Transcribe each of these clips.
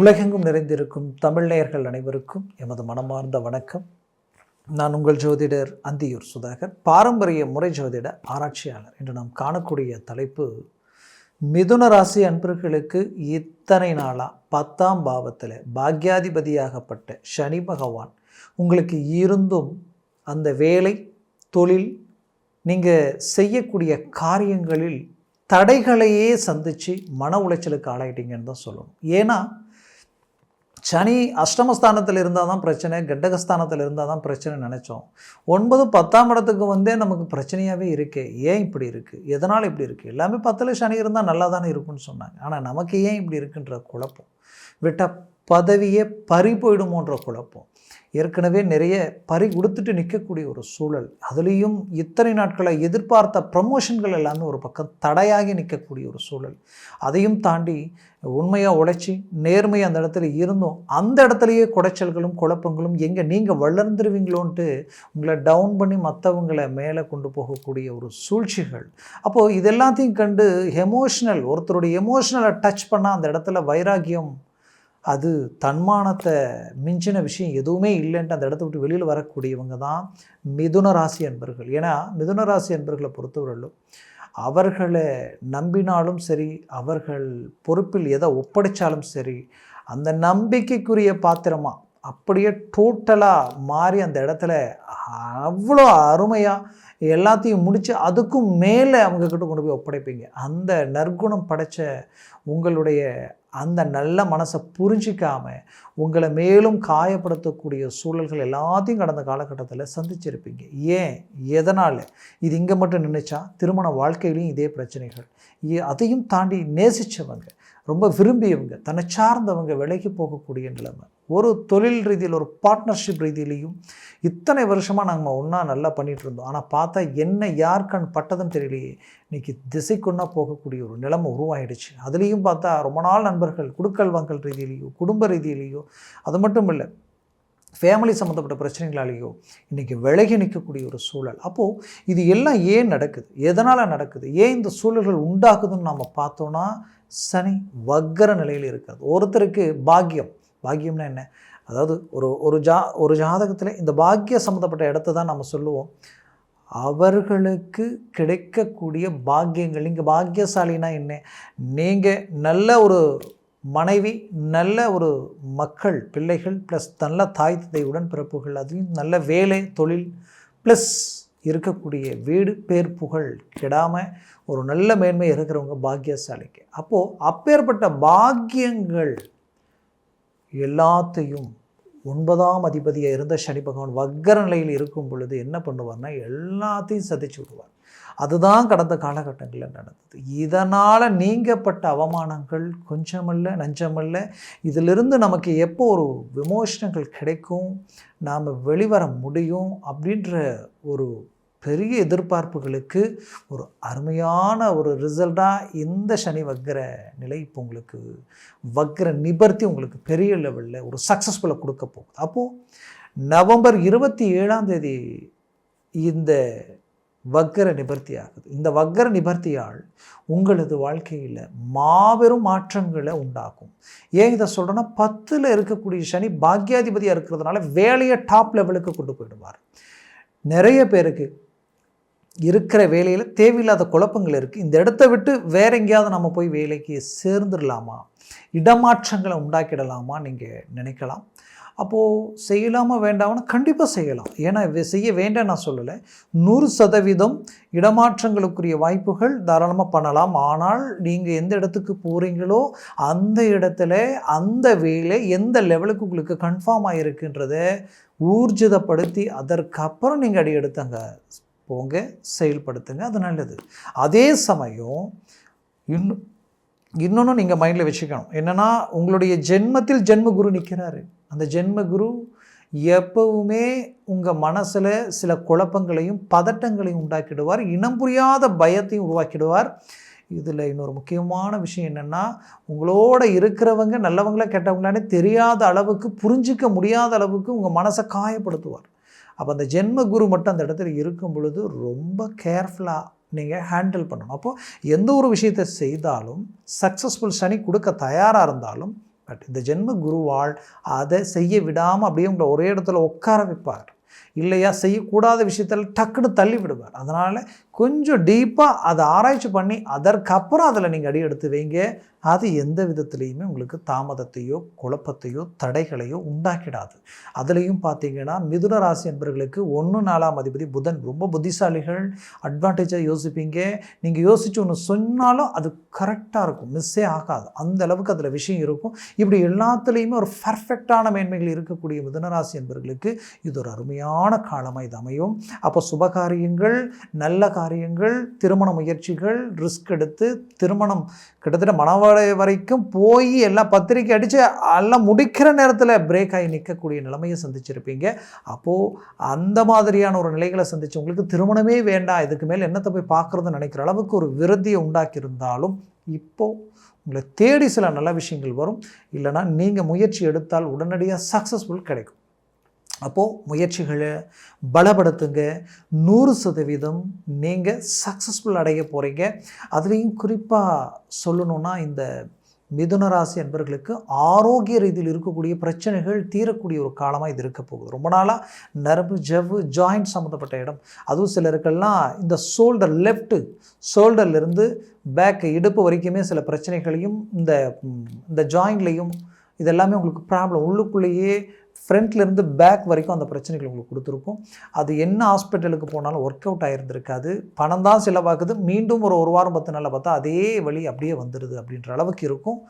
உலகெங்கும் நிறைந்திருக்கும் தமிழ்நேயர்கள் அனைவருக்கும் எமது மனமார்ந்த வணக்கம். நான் உங்கள் ஜோதிடர் அந்தியூர் சுதாகர் பாரம்பரிய முறை ஜோதிட ஆராய்ச்சியாளர். என்று நாம் காணக்கூடிய தலைப்பு மிதுன ராசி அன்பர்களுக்கு இத்தனை நாளாக பத்தாம் பாவத்தில் பாக்யாதிபதியாகப்பட்ட சனி பகவான் உங்களுக்கு இருந்தும் அந்த வேலை தொழில் நீங்கள் செய்யக்கூடிய காரியங்களில் தடைகளையே சந்தித்து மன உளைச்சலுக்கு ஆளாயிட்டீங்கன்னு தான் சொல்லணும். ஏன்னா சனி அஷ்டமஸ்தானத்தில் இருந்தால் தான் பிரச்சனை கெட்டகஸ்தானத்தில் இருந்தால் தான் பிரச்சனை நினச்சோம். ஒன்பது பத்தாம் இடத்துக்கு வந்தே நமக்கு பிரச்சனையாகவே இருக்கே. ஏன் இப்படி இருக்குது எதனால் இப்படி இருக்குது எல்லாமே பத்தில் சனி இருந்தால் நல்லா தானே இருக்குன்னு சொன்னாங்க. ஆனால் நமக்கு ஏன் இப்படி இருக்குன்ற குழப்பம்? விட்டால் பதவியே பறி போயிடுமோன்ற குழப்பம். ஏற்கனவே நிறைய பறி கொடுத்துட்டு நிற்கக்கூடிய ஒரு சூழல். அதுலேயும் இத்தனை நாட்களை எதிர்பார்த்த ப்ரமோஷன்கள் எல்லாமே ஒரு பக்கம் தடையாகி நிற்கக்கூடிய ஒரு சூழல். அதையும் தாண்டி உண்மையாக உழைச்சி நேர்மை அந்த இடத்துல இருந்தோம். அந்த இடத்துலையே குடைச்சல்களும் குழப்பங்களும் எங்கே நீங்கள் வளர்ந்துருவீங்களோன்ட்டு உங்களை டவுன் பண்ணி மற்றவங்களை மேலே கொண்டு போகக்கூடிய ஒரு சூழ்ச்சிகள். அப்போது இதெல்லாத்தையும் கண்டு எமோஷ்னல் ஒருத்தருடைய எமோஷ்னலை டச் பண்ணால் அந்த இடத்துல வைராக்கியம் அது தன்மானத்தை மிஞ்சின விஷயம் எதுவுமே இல்லைன்ட்டு அந்த இடத்த விட்டு வெளியில் வரக்கூடியவங்க தான் மிதுன ராசி அன்பர்கள். ஏன்னா மிதுன ராசி அன்பர்களை பொறுத்தவரையிலும் அவர்களை நம்பினாலும் சரி அவர்கள் பொறுப்பில் எதை ஒப்படைச்சாலும் சரி அந்த நம்பிக்கைக்குரிய பாத்திரமாக அப்படியே டோட்டலாக மாறி அந்த இடத்துல அவ்வளோ அருமையாக எல்லாத்தையும் முடித்து அதுக்கும் மேலே அவங்கக்கிட்ட கொண்டு போய் ஒப்படைப்பீங்க. அந்த நற்குணம் படைத்த உங்களுடைய அந்த நல்ல மனசை புரிஞ்சிக்காம உங்களை மேலும் காயப்படுத்தக்கூடிய சூழல்கள் எல்லாத்தையும் கடந்த காலகட்டத்தில் சந்திச்சிருப்பீங்க. ஏன்? எதனால்? இது இங்கே மட்டும் நினச்சா திருமண வாழ்க்கையிலையும் இதே பிரச்சனைகள். அதையும் தாண்டி நேசித்தவங்க ரொம்ப விரும்பியவங்க தன்னை சார்ந்தவங்க விலைக்கு போகக்கூடிய நிலைமை. ஒரு தொழில் ரீதியில் ஒரு பார்ட்னர்ஷிப் ரீதியிலையும் இத்தனை வருஷமாக நாங்கள் ஒன்றா நல்லா பண்ணிகிட்டு இருந்தோம். ஆனால் பார்த்தா என்ன யார் கண் பட்டதுன்னு தெரியலையே. இன்றைக்கி திசைக்குன்னா போகக்கூடிய ஒரு நிலைமை உருவாயிடுச்சு. அதுலேயும் பார்த்தா ரொம்ப நாள் நண்பர்கள் குடுக்கல் வாங்கல் ரீதியிலையோ குடும்ப ரீதியிலையோ அது மட்டும் இல்லை ஃபேமிலி சம்மந்தப்பட்ட பிரச்சனைகளாலேயோ இன்றைக்கி விலகி நிற்கக்கூடிய ஒரு சூழல். அப்போது இது எல்லாம் ஏன் நடக்குது? எதனால் நடக்குது? ஏன் இந்த சூழல்கள் உண்டாகுதுன்னு நம்ம பார்த்தோன்னா சனி வக்கர நிலையில் இருக்காது ஒருத்தருக்கு பாக்கியம் பாக்கியம்னா என்ன? அதாவது ஒரு ஒரு ஜா ஒரு ஜாதகத்தில் இந்த பாக்கிய சம்மந்தப்பட்ட இடத்த தான் நம்ம சொல்லுவோம். அவர்களுக்கு கிடைக்கக்கூடிய பாக்கியங்கள் நீங்கள் பாக்கியசாலினா என்ன? நீங்கள் நல்ல ஒரு மனைவி நல்ல ஒரு மக்கள் பிள்ளைகள் ப்ளஸ் நல்ல தாய் தந்தை உடன்பிறப்புகள் அதுலேயும் நல்ல வேலை தொழில் ப்ளஸ் இருக்கக்கூடிய வீடு பேர் புகழ் கெடாமல் ஒரு நல்ல மேன்மை இருக்கிறவங்க பாக்கியசாலிக்கு. அப்போது அப்பேற்பட்ட பாக்கியங்கள் எல்லாத்தையும் ஒன்பதாம் அதிபதியாக இருந்த சனி பகவான் வக்கர நிலையில் இருக்கும் பொழுது என்ன பண்ணுவார்னா எல்லாத்தையும் சதிச்சு விடுவார். அதுதான் கடந்த காலகட்டங்களில் நடந்தது. இதனால் நீங்கப்பட்ட அவமானங்கள் கொஞ்சமல்ல நஞ்சமல்ல. இதிலிருந்து நமக்கு எப்போ ஒரு விமோசனங்கள் கிடைக்கும்? நாம் வெளிவர முடியும் அப்படின்ற ஒரு பெரிய எதிர்பார்ப்புகளுக்கு ஒரு அருமையான ஒரு ரிசல்ட்டாக இந்த சனி வக்கர நிலை இப்போ உங்களுக்கு வக்கர நிபர்த்தி உங்களுக்கு பெரிய லெவலில் ஒரு சக்ஸஸ்ஃபுல்லாக கொடுக்க போகுது. அப்போது நவம்பர் இருபத்தி ஏழாம் தேதி இந்த வக்கர நிபர்த்தி ஆகுது. இந்த வக்கர நிபர்த்தியால் உங்களது வாழ்க்கையில் மாபெரும் மாற்றங்களை உண்டாக்கும். ஏன் இதை சொல்கிறேன்னா பத்தில் இருக்கக்கூடிய சனி பாக்யாதிபதியாக இருக்கிறதுனால வேலையை டாப் லெவலுக்கு கொண்டு போயிடுவார். நிறைய பேருக்கு இருக்கிற வேலையில் தேவையில்லாத குழப்பங்கள் இருக்குது இந்த இடத்த விட்டு வேற எங்கேயாவது நம்ம போய் வேலைக்கு சேர்ந்துடலாமா? இடமாற்றங்களை உண்டாக்கிடலாமா நீங்கள் நினைக்கலாம். அப்போது செய்யலாமா வேண்டாம்னு கண்டிப்பாக செய்யலாம். ஏன்னா செய்ய வேண்டாம் நான் சொல்லலை. நூறு சதவீதம் இடமாற்றங்களுக்குரிய வாய்ப்புகள் தாராளமாக பண்ணலாம். ஆனால் நீங்கள் எந்த இடத்துக்கு போகிறீங்களோ அந்த இடத்துல அந்த வேலை எந்த லெவலுக்கு உங்களுக்கு கன்ஃபார்ம் ஆகிருக்குன்றத ஊர்ஜிதப்படுத்தி அதற்கப்புறம் நீங்கள் அடி எடுத்தாங்க போங்க செயல்படுத்துங்க அது நல்லது. அதே சமயம் இன்னும் இன்னொன்று நீங்கள் மைண்டில் வச்சுக்கணும். என்னென்னா உங்களுடைய ஜென்மத்தில் ஜென்ம குரு நிற்கிறாரு அந்த ஜென்ம குரு எப்பவுமே உங்கள் மனசில் சில குழப்பங்களையும் பதட்டங்களையும் உண்டாக்கிடுவார். இனம் புரியாத பயத்தையும் உருவாக்கிடுவார். இதில் இன்னொரு முக்கியமான விஷயம் என்னென்னா உங்களோட இருக்கிறவங்க நல்லவங்களா கெட்டவங்களானே தெரியாத அளவுக்கு புரிஞ்சிக்க முடியாத அளவுக்கு உங்கள் மனசை காயப்படுத்துவார். அப்போ அந்த ஜென்ம குரு மட்டும் அந்த இடத்துல இருக்கும் பொழுது ரொம்ப கேர்ஃபுல்லாக நீங்கள் ஹேண்டில் பண்ணணும். அப்போது எந்த ஒரு விஷயத்தை செய்தாலும் சக்ஸஸ்ஃபுல் சனி கொடுக்க தயாராக இருந்தாலும் பட் இந்த ஜென்ம குருவால் அதை செய்ய விடாமல் அப்படியே உங்களை ஒரே இடத்துல உட்கார வைப்பார். இல்லையா செய்யக்கூடாத விஷயத்தில் டக்குன்னு தள்ளி விடுவார் அதனால் கொஞ்சம் டீப்பாக அதை ஆராய்ச்சி பண்ணி அதற்கப்புறம் அதில் நீங்கள் அடி எடுத்து வைங்க. அது எந்த விதத்துலேயுமே உங்களுக்கு தாமதத்தையோ குழப்பத்தையோ தடைகளையோ உண்டாக்கிடாது. அதுலேயும் பார்த்தீங்கன்னா மிதுன ராசி என்பவர்களுக்கு ஒன்று நாலாம் அதிபதி புதன். ரொம்ப புத்திசாலிகள் அட்வான்டேஜாக யோசிப்பீங்க. நீங்கள் யோசிச்சு ஒன்று சொன்னாலும் அது கரெக்டாக இருக்கும். மிஸ்ஸே ஆகாது. அந்த அளவுக்கு அதில் விஷயம் இருக்கும். இப்படி எல்லாத்துலேயுமே ஒரு பர்ஃபெக்டான மேன்மைகள் இருக்கக்கூடிய மிதுனராசி என்பவர்களுக்கு இது ஒரு அருமையான காலமாக இது அமையும். அப்போ சுபகாரியங்கள் நல்ல காரியங்கள் திருமண முயற்சிகள் ரிஸ்க் எடுத்து திருமணம் கிட்டத்தட்ட மனவடை வரைக்கும் போய் எல்லாம் பத்திரிக்கை அடித்து எல்லாம் முடிக்கிற நேரத்தில் பிரேக் ஆகி நிற்கக்கூடிய நிலைமையை சந்திச்சிருப்பீங்க. அப்போது அந்த மாதிரியான ஒரு நிலைகளை சந்தித்து உங்களுக்கு திருமணமே வேண்டாம் இதுக்கு மேல் என்னத்தை போய் பார்க்குறதுன்னு நினைக்கிற அளவுக்கு ஒரு விருத்தியை உண்டாக்கியிருந்தாலும் இப்போது உங்களை தேடி சில நல்ல விஷயங்கள் வரும். இல்லைனா நீங்கள் முயற்சி எடுத்தால் உடனடியாக சக்ஸஸ்ஃபுல் கிடைக்கும். அப்போது முயற்சிகளை பலப்படுத்துங்க. நூறு சதவீதம் நீங்கள் சக்ஸஸ்ஃபுல் அடைய போகிறீங்க அதுலேயும் குறிப்பாக சொல்லணுன்னா இந்த மிதுன ராசி என்பர்களுக்கு ஆரோக்கிய ரீதியில் இருக்கக்கூடிய பிரச்சனைகள் தீரக்கூடிய ஒரு காலமாக இது இருக்க போகுது. ரொம்ப நாளாக நரம்பு ஜவ்வு ஜாயிண்ட் சம்மந்தப்பட்ட இடம். அதுவும் சிலருக்கெல்லாம் இந்த ஷோல்டர் லெஃப்ட்டு ஷோல்டர்லேருந்து பேக் இடுப்பு வரைக்குமே சில பிரச்சனைகளையும் இந்த இந்த ஜாயிண்ட்லேயும் இதெல்லாமே உங்களுக்கு ப்ராப்ளம் உள்ளுக்குள்ளேயே ஃப்ரண்ட்லேருந்து பேக் வரைக்கும் அந்த பிரச்சனைகள் உங்களுக்கு கொடுத்துருக்கும். அது என்ன ஹாஸ்பிட்டலுக்கு போனாலும் ஒர்க் அவுட் ஆகிருந்திருக்காது பணம் தான் செலவாக்குது மீண்டும் ஒரு ஒரு வாரம் பத்து நாளில் பார்த்தா அதே வழி அப்படியே வந்துடுது அப்படின்ற அளவுக்கு இருக்கும்.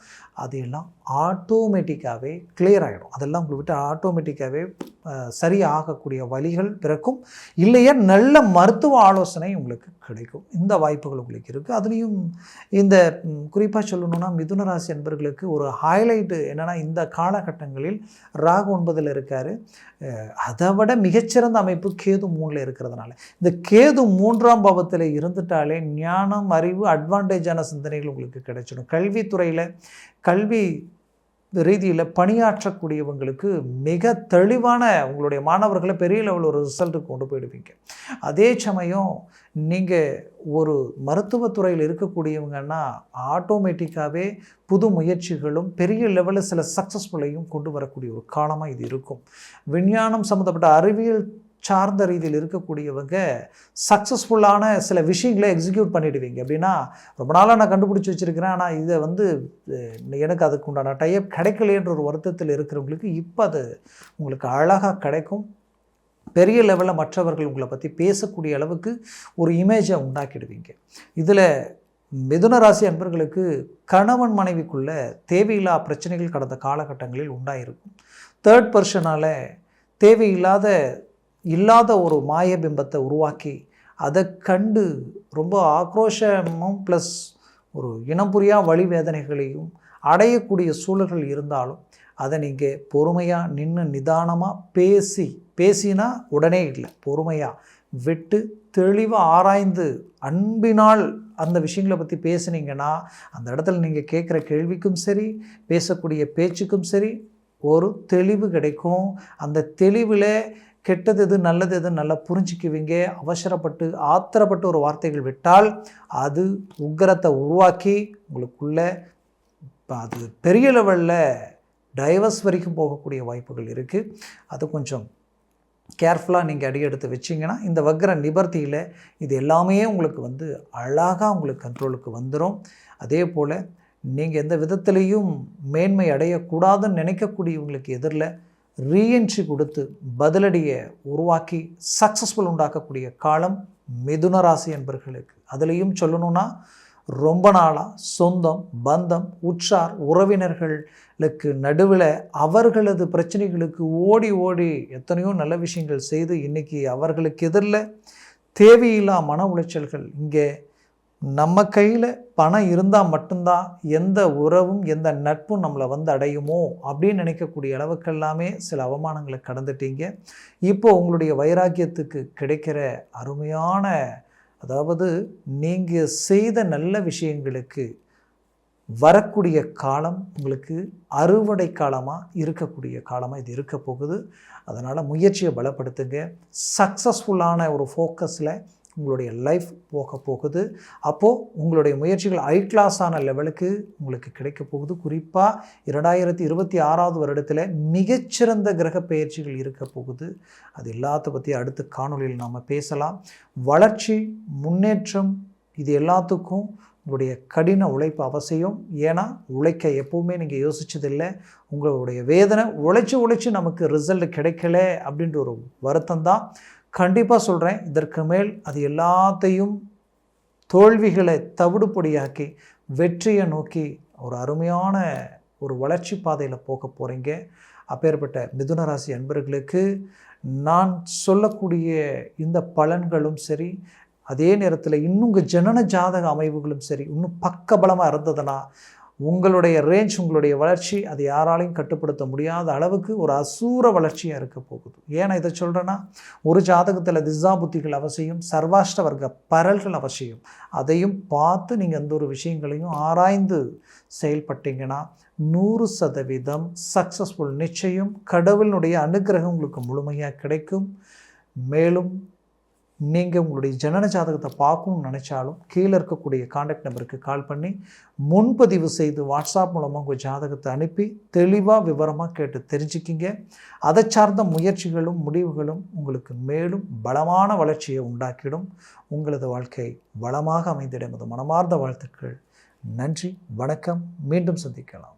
அது எல்லாம் ஆட்டோமேட்டிக்காகவே கிளியர் ஆகிடும் அதெல்லாம் உங்களை விட்டு ஆட்டோமேட்டிக்காகவே சரியாகக்கூடிய வழிகள் பிறக்கும். இல்லையா நல்ல மருத்துவ ஆலோசனை உங்களுக்கு கிடைக்கும். இந்த வாய்ப்புகள் உங்களுக்கு இருக்குது அதுலேயும் இந்த குறிப்பாக சொல்லணுன்னா மிதுன ராசி என்பர்களுக்கு ஒரு ஹைலைட்டு என்னென்னா இந்த காலகட்டங்களில் ராகு ஒன்பதில் இருக்கார். அதை விட மிகச்சிறந்த அமைப்பு கேது மூணில் இருக்கிறதுனால. இந்த கேது மூன்றாம் பாவத்தில் இருந்துட்டாலே ஞானம் அறிவு அட்வான்டேஜான சிந்தனைகள் உங்களுக்கு கிடைச்சிடும். கல்வித்துறையில் கல்வி ரீதியில் பணியாற்றக்கூடியவங்களுக்கு மிக தெளிவான உங்களுடைய மாணவர்களை பெரிய லெவலில் ஒரு ரிசல்ட்டுக்கு கொண்டு போயிடுவீங்க. அதே சமயம் நீங்கள் ஒரு மருத்துவத்துறையில் இருக்கக்கூடியவங்கன்னா ஆட்டோமேட்டிக்காகவே புது முயற்சிகளும் பெரிய லெவலில் சில சக்ஸஸ்ஃபுல்லையும் கொண்டு வரக்கூடிய ஒரு காலமாக இது இருக்கும். விஞ்ஞானம் சம்மந்தப்பட்ட அறிவியல் சார்ந்த ரீதியில் இருக்கக்கூடியவங்க சக்ஸஸ்ஃபுல்லான சில விஷயங்களை எக்ஸிக்யூட் பண்ணிடுவீங்க. அப்படின்னா ரொம்ப நாளாக நான் கண்டுபிடிச்சி வச்சுருக்கிறேன். ஆனால் இதை வந்து எனக்கு அதுக்கு உண்டான டைப் கிடைக்கலைன்ற ஒரு வருத்தத்தில் இருக்கிறவங்களுக்கு இப்போ அது உங்களுக்கு அழகாக கிடைக்கும். பெரிய லெவலில் மற்றவர்கள் உங்களை பற்றி பேசக்கூடிய அளவுக்கு ஒரு இமேஜை உண்டாக்கிடுவீங்க. இதில் மிதுன ராசி அன்பர்களுக்கு கணவன் மனைவிக்குள்ள தேவையில்லா பிரச்சனைகள் கடந்த காலகட்டங்களில் உண்டாயிருக்கும். தேர்ட் பர்சனால் தேவையில்லாத இல்லாத ஒரு மாயபிம்பத்தை உருவாக்கி அதை கண்டு ரொம்ப ஆக்ரோஷமும் ப்ளஸ் ஒரு இனம் புரியா வழி வேதனைகளையும் அடையக்கூடிய சூழல்கள் இருந்தாலும் அதை நீங்கள் பொறுமையாக நின்று நிதானமாக பேசி பேசினா உடனே இல்லை. பொறுமையாக விட்டு தெளிவாக ஆராய்ந்து அன்பினால் அந்த விஷயங்களை பற்றி பேசுனீங்கன்னா அந்த இடத்துல நீங்கள் கேட்குற கேள்விக்கும் சரி பேசக்கூடிய பேச்சுக்கும் சரி ஒரு தெளிவு கிடைக்கும். அந்த தெளிவில் கெட்டது எது நல்லது எது நல்லா புரிஞ்சிக்குவீங்க. அவசரப்பட்டு ஆத்திரப்பட்டு ஒரு வார்த்தைகள் விட்டால் அது உக்கரத்தை உருவாக்கி உங்களுக்குள்ள அது பெரிய லெவலில் டைவர்ஸ் வரைக்கும் போகக்கூடிய வாய்ப்புகள் இருக்குது அது கொஞ்சம் கேர்ஃபுல்லாக நீங்கள் அடி எடுத்து வச்சிங்கன்னா இந்த வக்ர நிபர்த்தியில் இது எல்லாமே உங்களுக்கு வந்து அழகாக உங்களுக்கு கண்ட்ரோலுக்கு வந்துடும் அதே போல் நீங்கள் எந்த விதத்துலேயும் மேன்மை அடையக்கூடாதுன்னு நினைக்கக்கூடியவங்களுக்கு எதிரில் ரீஎன்ட்ரி கொடுத்து பதிலடியை உருவாக்கி சக்ஸஸ்ஃபுல் உண்டாக்கக்கூடிய காலம் மிதுன ராசி என்பர்களுக்கு. அதுலேயும் சொல்லணும்னா ரொம்ப நாளாக சொந்தம் பந்தம் உற்றார் உறவினர்களுக்கு நடுவில் அவர்களது பிரச்சனைகளுக்கு ஓடி ஓடி எத்தனையோ நல்ல விஷயங்கள் செய்து இன்றைக்கி அவர்களுக்கு எதிரில் தேவையில்லா மன உளைச்சல்கள் இங்கே நம்ம கையில் பணம் இருந்தால் மட்டும்தான் எந்த உறவும் எந்த நட்பும் நம்மளை வந்து அடையுமோ அப்படின்னு நினைக்கக்கூடிய அளவுக்கெல்லாமே சில அவமானங்களை கடந்துட்டீங்க. இப்போ உங்களுடைய வைராக்கியத்துக்கு கிடைக்கிற அருமையான அதாவது நீங்கள் செய்த நல்ல விஷயங்களுக்கு வரக்கூடிய காலம் உங்களுக்கு அறுவடை காலமாக இருக்கக்கூடிய காலமாக இது இருக்க போகுது. அதனால் முயற்சியை பலப்படுத்துங்க. சக்ஸஸ்ஃபுல்லான ஒரு ஃபோக்கஸில் உங்களுடைய லைஃப் போக போகுது. அப்போது உங்களுடைய முயற்சிகள் ஐ கிளாஸான லெவலுக்கு உங்களுக்கு கிடைக்க போகுது. குறிப்பாக இரண்டாயிரத்தி இருபத்தி ஆறாவது வருடத்தில் மிகச்சிறந்த கிரக பயிற்சிகள் இருக்க போகுது. அது எல்லாத்த பற்றி அடுத்த காணொளியில் நாம் பேசலாம். வளர்ச்சி முன்னேற்றம் இது எல்லாத்துக்கும் உங்களுடைய கடின உழைப்பு அவசியம். ஏன்னா உழைக்க எப்போவுமே நீங்கள் யோசிச்சதில்லை. உங்களுடைய வேதனை உழைச்சி உழைச்சி நமக்கு ரிசல்ட் கிடைக்கல அப்படின்ற ஒரு வருத்தம் தான் கண்டிப்பாக சொல்கிறேன் இதற்கு மேல் அது எல்லாத்தையும் தோல்விகளை தவிடுபொடியாக்கி வெற்றியை நோக்கி ஒரு அருமையான ஒரு வளர்ச்சி பாதையில் போக போகிறீங்க அப்பேற்பட்ட மிதுன ராசி அன்பர்களுக்கு நான் சொல்லக்கூடிய இந்த பலன்களும் சரி அதே நேரத்தில் இன்னும் உங்கள் ஜனன ஜாதக அமைவுகளும் சரி இன்னும் பக்கபலமாக இருந்ததுன்னா உங்களுடைய ரேஞ்ச் உங்களுடைய வளர்ச்சி அது யாராலையும் கட்டுப்படுத்த முடியாத அளவுக்கு ஒரு அசூர வளர்ச்சியாக இருக்க போகுது. ஏன்னா இதை சொல்கிறேன்னா ஒரு ஜாதகத்தில் திசா புத்திகள் அவசியம் சர்வாஷ்ட வர்க்க பரல்கள் அவசியம். அதையும் பார்த்து நீங்கள் எந்த ஒரு விஷயங்களையும் ஆராய்ந்து செயல்பட்டீங்கன்னா நூறு சதவீதம் சக்ஸஸ்ஃபுல் நிச்சயம் கடவுளினுடைய அனுகிரகம் உங்களுக்கு முழுமையாக கிடைக்கும். மேலும் நீங்கள் உங்களுடைய ஜனன ஜாதகத்தை பார்க்கணும்னு நினச்சாலும் கீழே இருக்கக்கூடிய காண்டாக்ட் நம்பருக்கு கால் பண்ணி முன்பதிவு செய்து வாட்ஸ்அப் மூலமாக உங்கள் ஜாதகத்தை அனுப்பி தெளிவாக விவரமாக கேட்டு தெரிஞ்சுக்கிங்க. அதை சார்ந்த முயற்சிகளும் முடிவுகளும் உங்களுக்கு மேலும் பலமான வளர்ச்சியை உண்டாக்கிடும். உங்களது வாழ்க்கை வளமாக அமைந்திடும் மனமார்ந்த வாழ்த்துக்கள். நன்றி வணக்கம். மீண்டும் சந்திக்கலாம்.